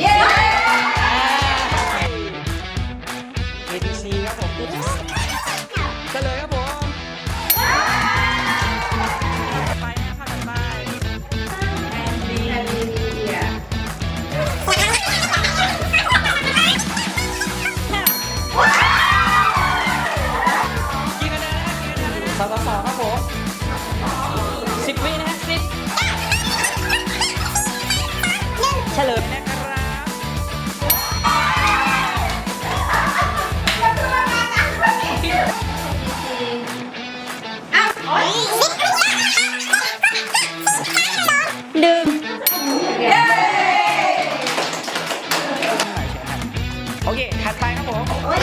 เย้ ABC ครับผม ABC เฉลยครับผม สองสองครับผมสิบวินะฮะสิบเฉลยนะครับหนึ่งโอเคถัดไปครับผม